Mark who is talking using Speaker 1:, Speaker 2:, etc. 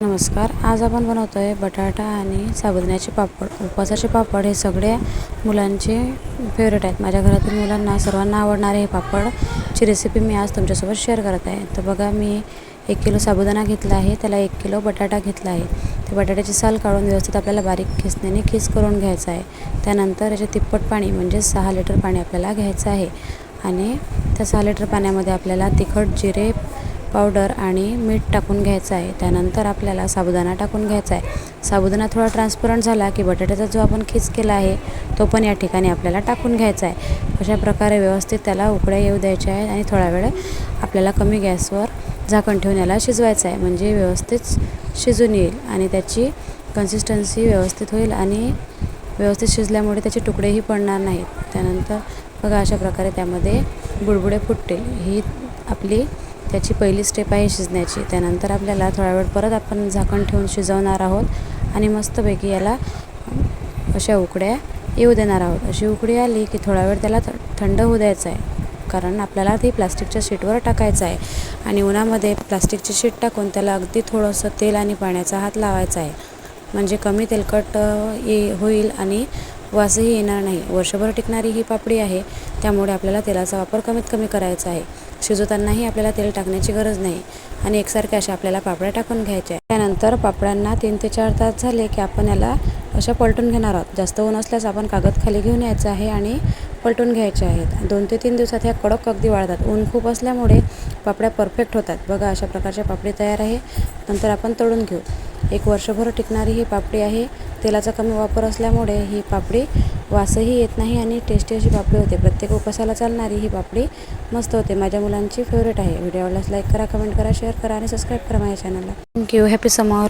Speaker 1: नमस्कार. आज आपण बनवतो आहे बटाटा आणि साबुदाण्याचे पापड. उपवासाचे पापड हे सगळ्या मुलांचे फेवरेट आहेत. माझ्या घरातील मुलांना सर्वांना आवडणारे हे पापडची रेसिपी मी आज तुमच्यासोबत शेअर करत आहे. तर बघा मी एक किलो साबुदाणा घेतला आहे. त्याला एक किलो बटाटा घेतला आहे. ते बटाट्याची साल काढून व्यवस्थित आपल्याला बारीक खिसण्याने खिस करून घ्यायचं आहे. त्यानंतर याचे तिप्पट पाणी म्हणजे सहा लिटर पाणी आपल्याला घ्यायचं आहे. आणि त्या सहा लिटर पाण्यामध्ये आपल्याला तिखट जिरे पावडर आणि मीठ टाकून घ्यायचं आहे. त्यानंतर आपल्याला साबुदाणा टाकून घ्यायचा आहे. साबुदाणा थोडा ट्रान्सपरंट झाला की बटाट्याचा जो आपण खीस केला आहे तो पण या ठिकाणी आपल्याला टाकून घ्यायचा आहे. अशा प्रकारे व्यवस्थित त्याला उकड्या येऊ द्यायच्या आहेत आणि थोडा वेळ आपल्याला कमी गॅसवर झाकण ठेवून याला शिजवायचं आहे. म्हणजे व्यवस्थित शिजून येईल आणि त्याची कन्सिस्टन्सी व्यवस्थित होईल आणि व्यवस्थित शिजल्यामुळे त्याचे तुकडेही पडणार नाहीत. त्यानंतर बघा अशा प्रकारे त्यामध्ये बुडबुडे फुटतील. ही आपली त्याची पहिली स्टेप आहे शिजण्याची. त्यानंतर आपल्याला थोडा वेळ परत आपण झाकण ठेवून शिजवणार आहोत आणि मस्तपैकी याला अशा उकड्या येऊ देणार आहोत. अशी उकडी आली की थोडा वेळ त्याला थंड होऊ द्यायचं आहे. कारण आपल्याला ती प्लास्टिकच्या शीटवर टाकायचं आहे आणि उन्हामध्ये प्लास्टिकची शीट टाकून त्याला अगदी थोडंसं तेल आणि पाण्याचा हात लावायचा आहे. म्हणजे कमी तेलकट ये होईल आणि वासही येणार नाही. वर्षभर टिकणारी ही पापडी आहे. त्यामुळे आपल्याला तेलाचा वापर कमीत कमी करायचा आहे. शिजवतानाही आपल्याला तेल टाकण्याची गरज नाही. आणि एकसारख्या अशा आपल्याला पापड्या टाकून घ्यायच्या त्यानंतर पापड्यांना तीन ते चार तास झाले की आपण याला अशा पलटून घेणार आहोत. जास्त ऊन असल्यास आपण कागद खाली घेऊन यायचं आहे आणि पलटून घ्यायचे आहेत. दोन ते तीन दिवसात ह्या कडक अगदी वाळतात ऊन खूप असल्यामुळे पापड्या परफेक्ट होतात. बघा अशा प्रकारच्या पापडी तयार आहे. नंतर आपण तळून घेऊ. एक वर्षभर टिकणारी ही पापडी आहे. तेलाचा कमी वापर असल्यामुळे ही पापडी वासही येत नाही आणि टेस्टी अशी पापडी होते. प्रत्येक उपासाला चालणारी ही पापडी मस्त होते. माझ्या मुलांची फेवरेट आहे. व्हिडिओ आवडल्यास लाईक करा कमेंट करा शेअर करा आणि सबस्क्राईब करा माझ्या चॅनलला थँक्यू हॅपी समोर